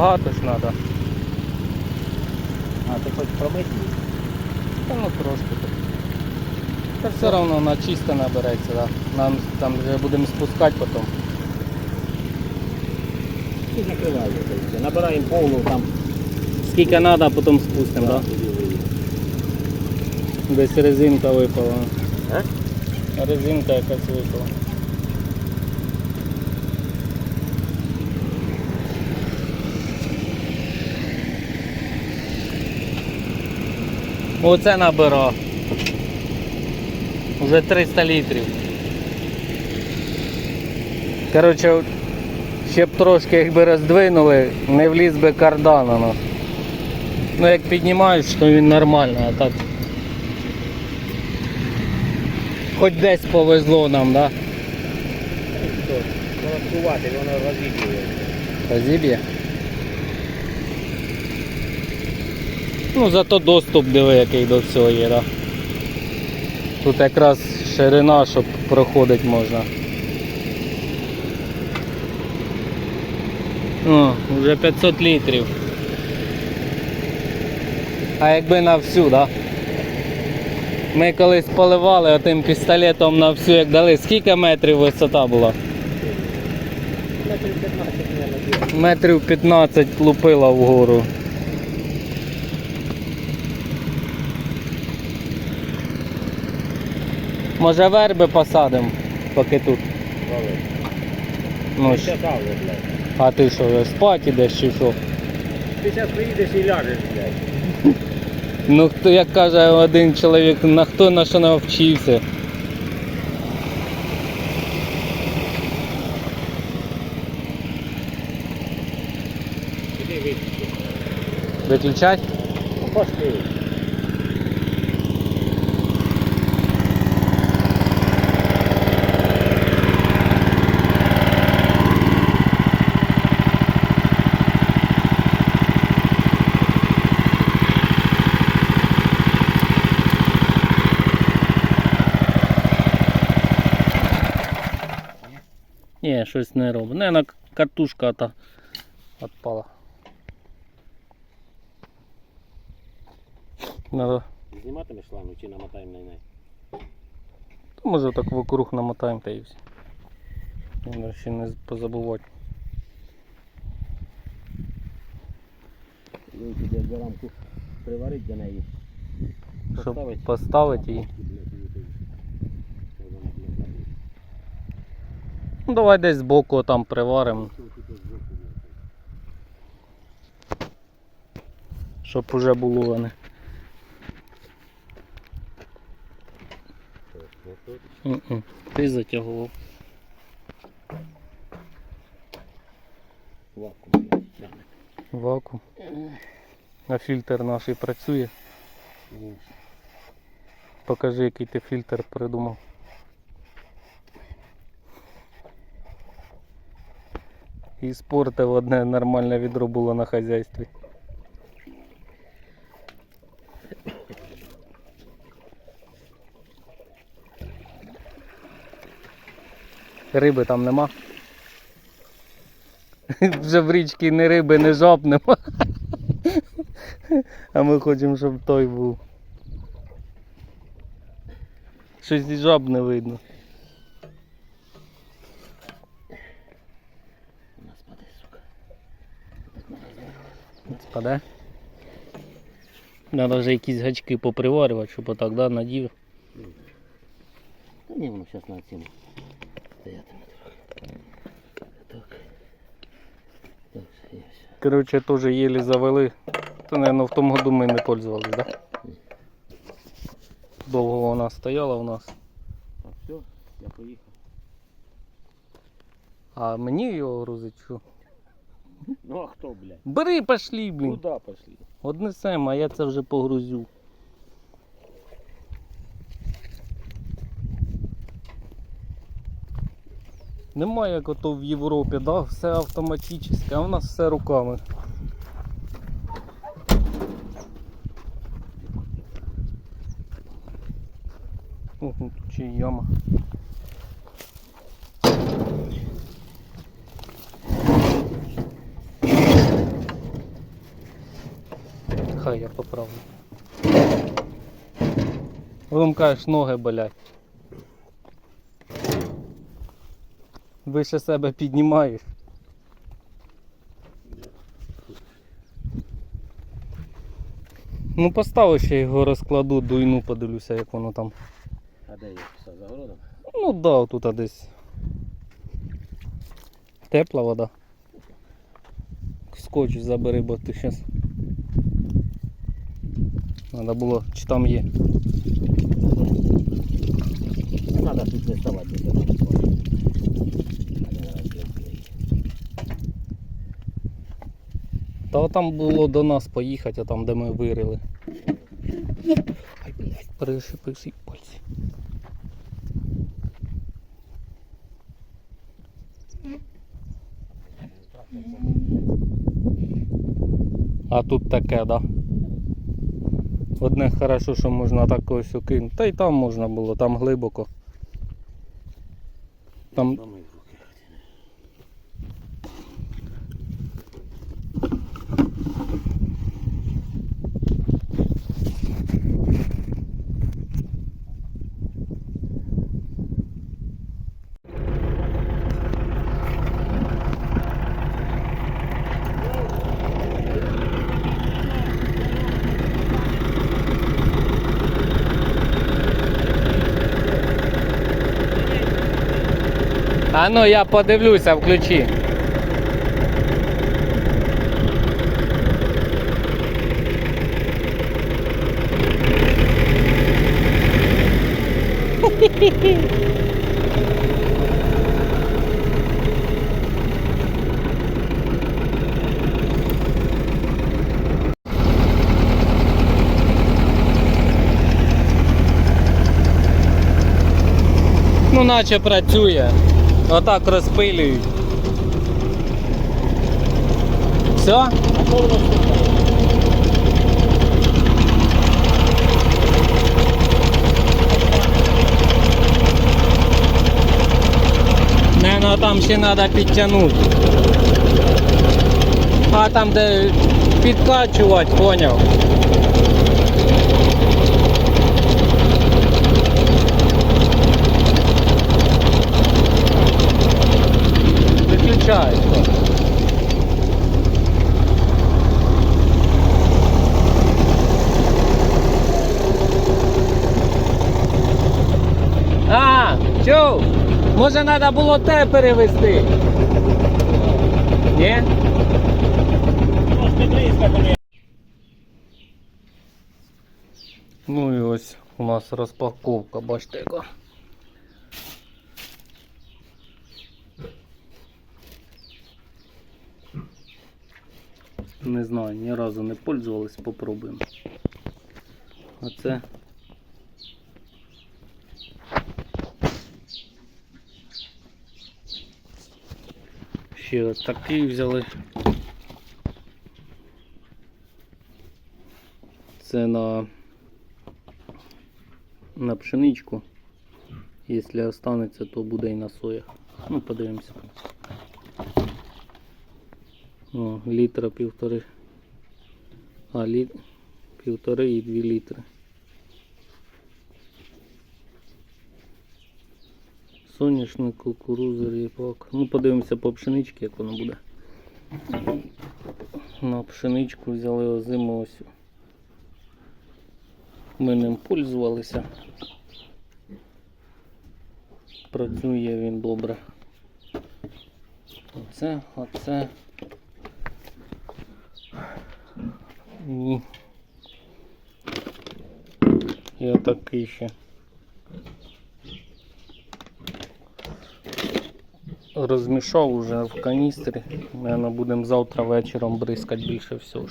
багато ж треба. А, ти хоч промити? Та ну трошки так. Та все одно вона чисто набереться, да. Нам там вже будемо спускати потім. І все. Набираємо повну там. Скільки треба, а потім спустимо, так? виїде. Десь резинка випала. А? Резинка якась випала. Оце набира. Уже 300 літрів. Коротше, ще б трошки якби роздвинули, не вліз би кардан. Ну як піднімаєш, то він нормально, а так. Хоч десь повезло нам, да? Короткувати, воно розіб'є. Розіб'є. Ну, зато доступ диви, який до всього є, да? Тут якраз ширина, щоб проходити можна. О, вже 500 літрів. А якби на всю, да? Ми колись поливали отим пістолетом на всю, як дали. Скільки метрів висота була? Метрів 15. Метрів 15 лупила вгору. Може верби посадимо, поки тут. Ну, блядь. а ти що, спать ідеш чи що? Ти зараз приїдеш і ляжеш, блядь. Ну хто, як каже один чоловік, на хто на що навчився. Іди. Виключать? Ну, пошли. Ні, щось не робить. Наверно, катушка та відпала. Надо, Зніматимеш шлангу чи намотаємо на неї? то може так вокруг намотаємо та і все. Треба ще не позабувати. Піде за рамку приварить до неї. Щоб поставити її. Ну давай десь збоку там приваримо. Щоб уже було вони. Ти затягував. Вакуум. Вакуум. А фільтр наш і працює. Покажи, який ти фільтр придумав. І спортив одне нормальне відро було на хазяйстві. Риби там нема. Вже в річці ні риби, ні жаб нема. А ми хочемо, щоб той був. Щось і жаб не видно. Вона спаде, сука. Спаде. Надо вже якісь гачки поприварювати, щоб отак, да, надів. Та ні, воно зараз на цьому стоятиме трохи. Так. Так, все, є все. Короче, теж єлі завели. То, наверное, в тому году ми не пользувались, да? Довго вона стояла у нас. Так, все, я поїхав. А мені його грузить що? Ну а хто, блядь? Бери, пошли, блін. Куда пошли? Однесемо, а я це вже погрузю. Немає як ото в Європі, да? все автоматично, а у нас все руками. О, тут ще й яма. Я поправлю. Потім кажеш, ноги болять. Вище себе піднімаєш. Ну поставлю ще його розкладу, дуйну, подивлюся, як воно там. А де є? Все, за городом? Ну да, тут десь. Тепла вода. Скотч забери, бо ти щас. Надо було, чи там є. Треба тут не ставати, не. Та там було до нас поїхати, а там де ми вирили. Ай, блядь, перешипився пальці. А тут таке, да. Одне хорошо, що можна так ось окинути. Та й там можна було, там глибоко. Там А ну я подивлюся, включи. Ну, наче працює. Отак розпилюють. Все? Не, ну там ще треба підтягнути. А там де підкачувати, поняв. Виключай. А, чув? Може треба було те перевести? Ні? Ну і ось у нас розпаковка, бачите яка. Не знаю, ні разу не пользувались, попробуємо. А це ще от такий взяли. Це на на пшеничку. Якщо останеться, то буде і на соях. Ну, подивимося. О, літра півтори. А, лі... півтори і дві літри. Соняшник, кукуруза, ріпак. Ну, подивимося по пшеничці, як воно буде. На пшеничку взяли озиму ось. Ми ним пользувалися. Працює він добре. Оце, оце. І, і отакий ще. Розмішав уже в каністрі. Наверно, будемо завтра вечором бризкати більше всього.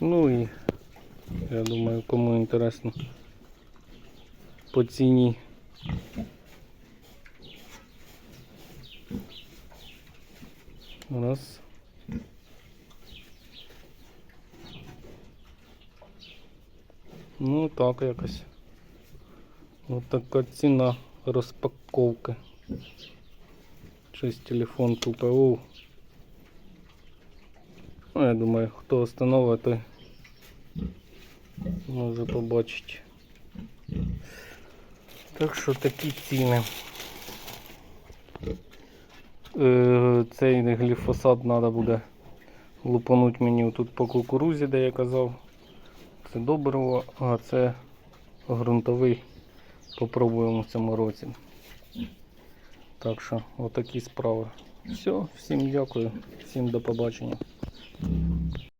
Ну і я думаю, кому інтересно по ціні. Раз. Ну так якось. Ось така ціна розпаковки. Щось телефон тупо. Оу. Ну, я думаю, хто встановить, той може побачити. Так що такі ціни. Е, Цей гліфосат треба буде лупануть мені тут по кукурузі, де я казав. Це добриво, а це ґрунтовий. Попробуємо в цьому році. Так що, отакі справи. Все, всім дякую, всім до побачення.